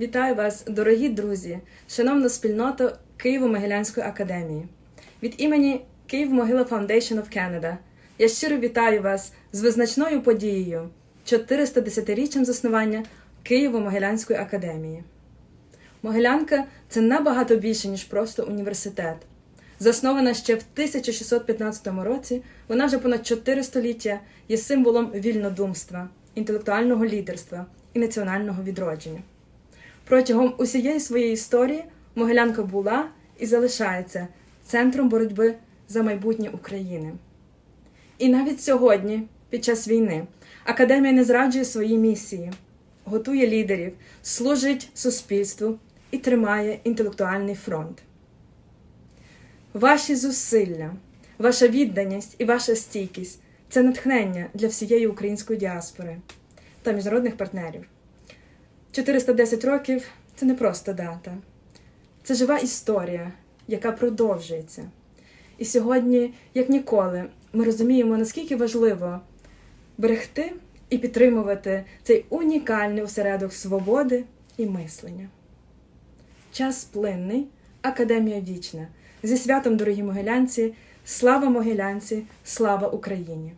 Вітаю вас, дорогі друзі, шановна спільнота Києво-Могилянської академії. Від імені Київ-Могила Foundation of Canada я щиро вітаю вас з визначною подією 410-річчям заснування Києво-Могилянської академії. Могилянка це набагато більше, ніж просто університет. Заснована ще в 1615 році, вона вже понад 4 століття є символом вільнодумства, інтелектуального лідерства і національного відродження. Протягом усієї своєї історії Могилянка була і залишається центром боротьби за майбутнє України. І навіть сьогодні, під час війни, академія не зраджує свої місії, готує лідерів, служить суспільству і тримає інтелектуальний фронт. Ваші зусилля, ваша відданість і ваша стійкість це натхнення для всієї української діаспори та міжнародних партнерів. 410 років це не просто дата, це жива історія, яка продовжується. І сьогодні, як ніколи, ми розуміємо, наскільки важливо берегти і підтримувати цей унікальний осередок свободи і мислення. Час плинний, академія вічна. Зі святом, дорогі могилянці, слава Могилянці, слава Україні!